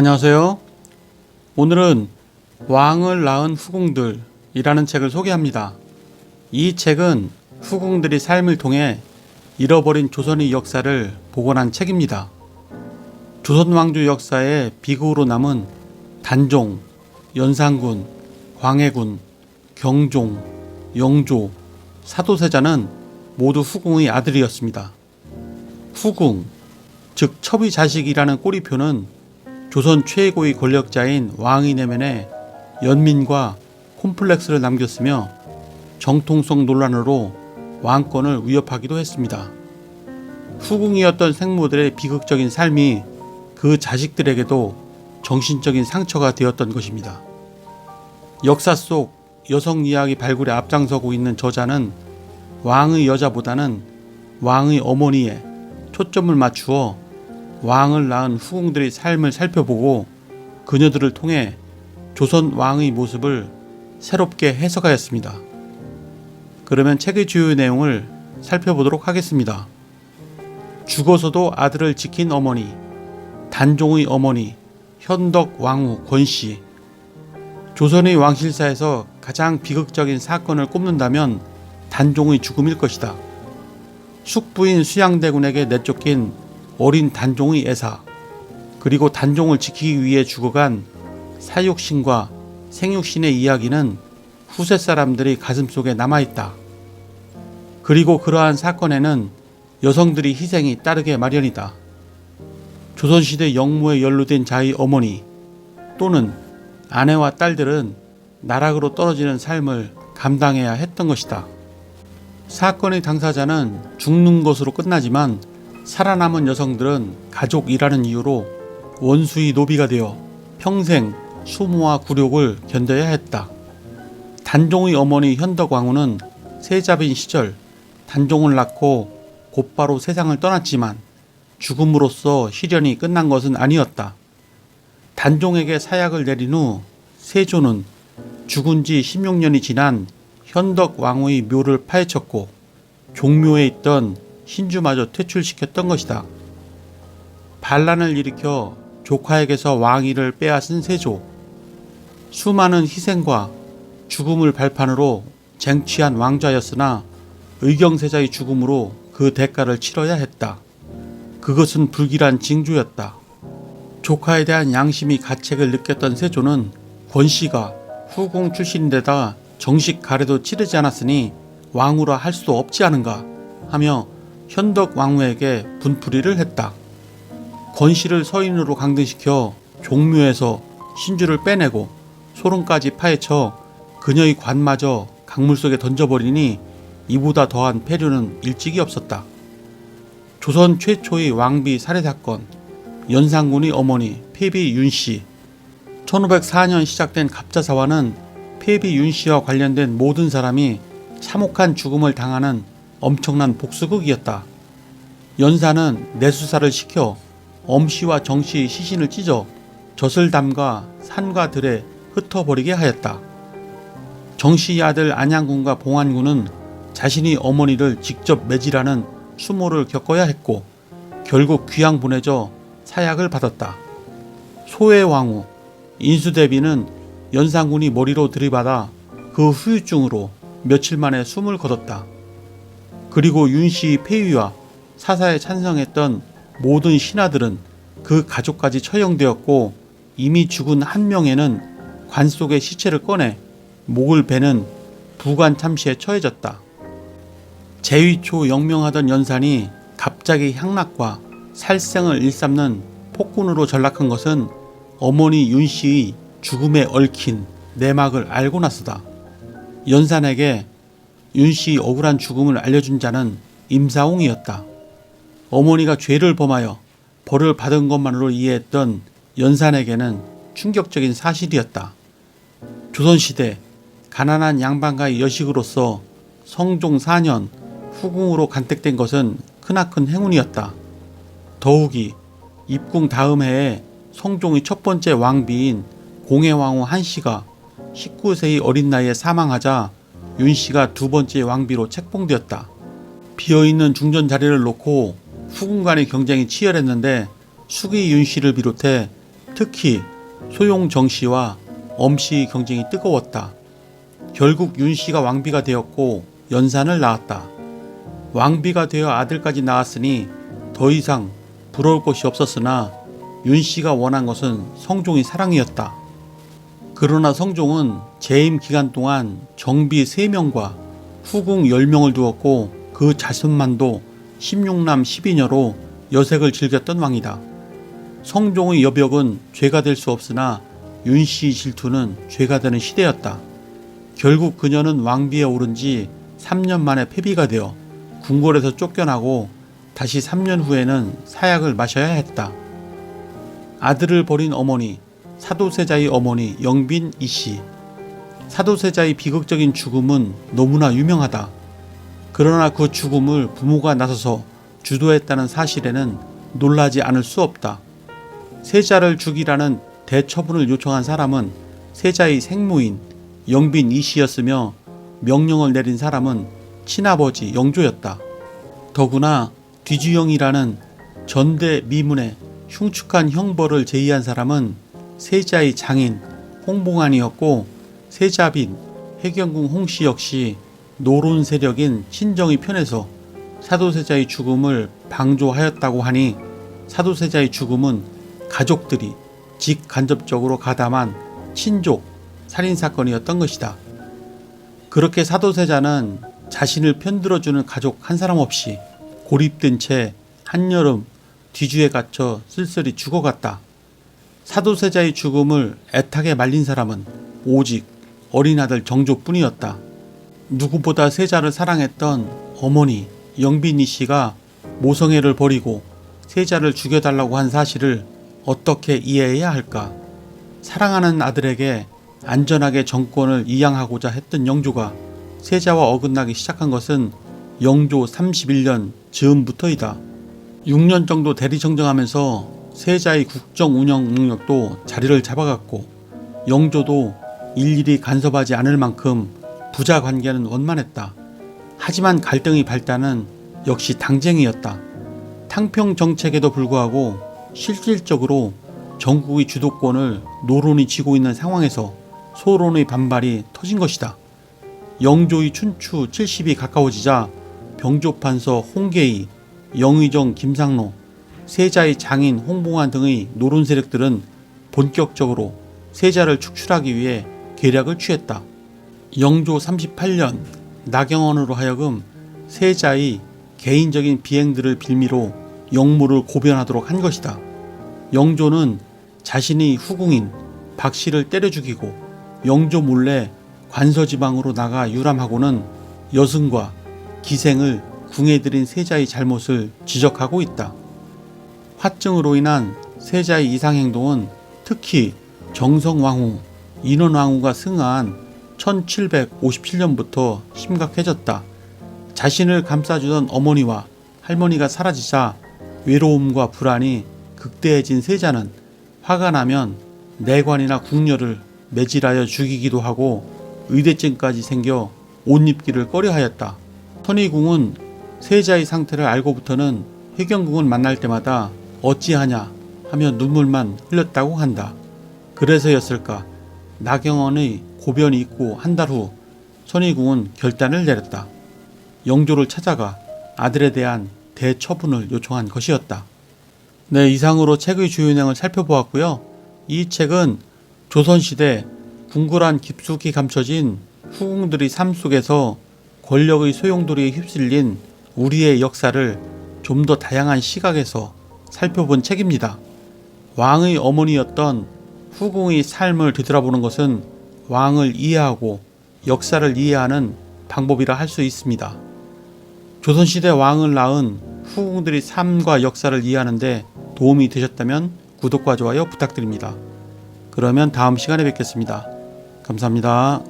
안녕하세요. 오늘은 왕을 낳은 후궁들이라는 책을 소개합니다. 이 책은 후궁들이 삶을 통해 잃어버린 조선의 역사를 복원한 책입니다. 조선 왕조 역사의 비극으로 남은 단종, 연산군, 광해군, 경종, 영조, 사도세자는 모두 후궁의 아들이었습니다. 후궁, 즉 첩의 자식이라는 꼬리표는 조선 최고의 권력자인 왕의 내면에 연민과 콤플렉스를 남겼으며 정통성 논란으로 왕권을 위협하기도 했습니다. 후궁이었던 생모들의 비극적인 삶이 그 자식들에게도 정신적인 상처가 되었던 것입니다. 역사 속 여성 이야기 발굴에 앞장서고 있는 저자는 왕의 여자보다는 왕의 어머니에 초점을 맞추어 왕을 낳은 후궁들의 삶을 살펴보고 그녀들을 통해 조선 왕의 모습을 새롭게 해석하였습니다. 그러면 책의 주요 내용을 살펴보도록 하겠습니다. 죽어서도 아들을 지킨 어머니, 단종의 어머니, 현덕 왕후 권씨. 조선의 왕실사에서 가장 비극적인 사건을 꼽는다면 단종의 죽음일 것이다. 숙부인 수양대군에게 내쫓긴 어린 단종의 애사, 그리고 단종을 지키기 위해 죽어간 사육신과 생육신의 이야기는 후세 사람들이 가슴속에 남아있다. 그리고 그러한 사건에는 여성들이 희생이 따르게 마련이다. 조선시대 영무에 연루된 자의 어머니 또는 아내와 딸들은 나락으로 떨어지는 삶을 감당해야 했던 것이다. 사건의 당사자는 죽는 것으로 끝나지만 살아남은 여성들은 가족이라는 이유로 원수의 노비가 되어 평생 수모와 굴욕을 견뎌야 했다. 단종의 어머니 현덕왕후는 세자빈 시절 단종을 낳고 곧바로 세상을 떠났지만 죽음으로써 시련이 끝난 것은 아니었다. 단종에게 사약을 내린 후 세조는 죽은 지 16년이 지난 현덕 왕후의 묘를 파헤쳤고 종묘에 있던 신주마저 퇴출시켰던 것이다. 반란을 일으켜 조카에게서 왕위를 빼앗은 세조. 수많은 희생과 죽음을 발판으로 쟁취한 왕자였으나 의경세자의 죽음으로 그 대가를 치러야 했다. 그것은 불길한 징조였다. 조카에 대한 양심이 가책을 느꼈던 세조는 권씨가 후궁 출신인데다 정식 가래도 치르지 않았으니 왕후라 할 수 없지 않은가 하며 현덕 왕후에게 분풀이를 했다. 권씨를 서인으로 강등시켜 종묘에서 신주를 빼내고 소름까지 파헤쳐 그녀의 관마저 강물 속에 던져버리니 이보다 더한 폐륜은 일찍이 없었다. 조선 최초의 왕비 살해 사건, 연산군의 어머니 폐비 윤씨, 1504년 시작된 갑자사화는 폐비 윤씨와 관련된 모든 사람이 참혹한 죽음을 당하는 엄청난 복수극이었다. 연사는 내수사를 시켜 엄씨와 정씨의 시신을 찢어 젖을 담가 산과 들에 흩어버리게 하였다. 정씨의 아들 안양군과 봉안군은 자신이 어머니를 직접 매질하는 수모를 겪어야 했고 결국 귀양 보내져 사약을 받았다. 소의 왕후 인수대비는 연산군이 머리로 들이받아 그 후유증으로 며칠 만에 숨을 거뒀다. 그리고 윤씨 폐위와 사사에 찬성했던 모든 신하들은 그 가족까지 처형되었고 이미 죽은 한 명에는 관 속의 시체를 꺼내 목을 베는 부관 참시에 처해졌다. 제위초 영명하던 연산이 갑자기 향락과 살생을 일삼는 폭군으로 전락한 것은 어머니 윤씨의 죽음에 얽힌 내막을 알고 나서다. 연산에게 윤씨의 억울한 죽음을 알려준 자는 임사홍이었다. 어머니가 죄를 범하여 벌을 받은 것만으로 이해했던 연산에게는 충격적인 사실이었다. 조선시대 가난한 양반가의 여식으로서 성종 4년 후궁으로 간택된 것은 크나큰 행운이었다. 더욱이 입궁 다음 해에 성종의 첫 번째 왕비인 공해왕후 한씨가 19세의 어린 나이에 사망하자 윤 씨가 두 번째 왕비로 책봉되었다. 비어있는 중전 자리를 놓고 후궁 간의 경쟁이 치열했는데 숙의 윤씨를 비롯해 특히 소용 정 씨와 엄씨의 경쟁이 뜨거웠다. 결국 윤 씨가 왕비가 되었고 연산을 낳았다. 왕비가 되어 아들까지 낳았으니 더 이상 부러울 것이 없었으나 윤 씨가 원한 것은 성종의 사랑이었다. 그러나 성종은 재임 기간 동안 정비 3명과 후궁 10명을 두었고 그 자손만도 16남 12녀로 여색을 즐겼던 왕이다. 성종의 여벽은 죄가 될 수 없으나 윤씨의 질투는 죄가 되는 시대였다. 결국 그녀는 왕비에 오른 지 3년 만에 폐비가 되어 궁궐에서 쫓겨나고 다시 3년 후에는 사약을 마셔야 했다. 아들을 버린 어머니, 사도세자의 어머니 영빈 이씨. 사도세자의 비극적인 죽음은 너무나 유명하다. 그러나 그 죽음을 부모가 나서서 주도했다는 사실에는 놀라지 않을 수 없다. 세자를 죽이라는 대처분을 요청한 사람은 세자의 생모인 영빈 이씨였으며 명령을 내린 사람은 친아버지 영조였다. 더구나 뒤주영이라는 전대 미문의 흉측한 형벌을 제의한 사람은 세자의 장인 홍봉안이었고 세자빈 해경궁 홍씨 역시 노론 세력인 친정의 편에서 사도세자의 죽음을 방조하였다고 하니 사도세자의 죽음은 가족들이 직간접적으로 가담한 친족 살인 사건이었던 것이다. 그렇게 사도세자는 자신을 편들어주는 가족 한 사람 없이 고립된 채 한여름 뒤주에 갇혀 쓸쓸히 죽어갔다. 사도세자의 죽음을 애타게 말린 사람은 오직 어린 아들 정조뿐이었다. 누구보다 세자를 사랑했던 어머니 영빈이 씨가 모성애를 버리고 세자를 죽여달라고 한 사실을 어떻게 이해해야 할까? 사랑하는 아들에게 안전하게 정권을 이양하고자 했던 영조가 세자와 어긋나기 시작한 것은 영조 31년 즈음부터이다. 6년 정도 대리청정하면서 세자의 국정 운영 능력도 자리를 잡아갔고 영조도 일일이 간섭하지 않을 만큼 부자 관계는 원만했다. 하지만 갈등의 발단은 역시 당쟁이었다. 탕평 정책에도 불구하고 실질적으로 전국의 주도권을 노론이 쥐고 있는 상황에서 소론의 반발이 터진 것이다. 영조의 춘추 70이 가까워지자 병조판서 홍계희, 영의정 김상로, 세자의 장인 홍봉안 등의 노론 세력들은 본격적으로 세자를 축출하기 위해 계략을 취했다. 영조 38년 나경원으로 하여금 세자의 개인적인 비행들을 빌미로 영무를 고변하도록 한 것이다. 영조는 자신의 후궁인 박씨를 때려 죽이고 영조 몰래 관서지방으로 나가 유람하고는 여승과 기생을 궁에 들인 세자의 잘못을 지적하고 있다. 화증으로 인한 세자의 이상 행동은 특히 정성왕후, 인원왕후가 승하한 1757년부터 심각해졌다. 자신을 감싸주던 어머니와 할머니가 사라지자 외로움과 불안이 극대해진 세자는 화가 나면 내관이나 궁녀를 매질하여 죽이기도 하고 의대증까지 생겨 옷 입기를 꺼려하였다. 선의궁은 세자의 상태를 알고부터는 해경궁을 만날 때마다 어찌하냐 하며 눈물만 흘렸다고 한다. 그래서였을까 나경원의 고변이 있고 한 달 후 선의궁은 결단을 내렸다. 영조를 찾아가 아들에 대한 대처분을 요청한 것이었다. 네, 이상으로 책의 주요 내용을 살펴보았고요. 이 책은 조선시대 궁굴한 깊숙이 감춰진 후궁들의 삶 속에서 권력의 소용돌이에 휩쓸린 우리의 역사를 좀 더 다양한 시각에서 살펴본 책입니다. 왕의 어머니였던 후궁의 삶을 되돌아보는 것은 왕을 이해하고 역사를 이해하는 방법이라 할 수 있습니다. 조선시대 왕을 낳은 후궁들의 삶과 역사를 이해하는데 도움이 되셨다면 구독과 좋아요 부탁드립니다. 그러면 다음 시간에 뵙겠습니다. 감사합니다.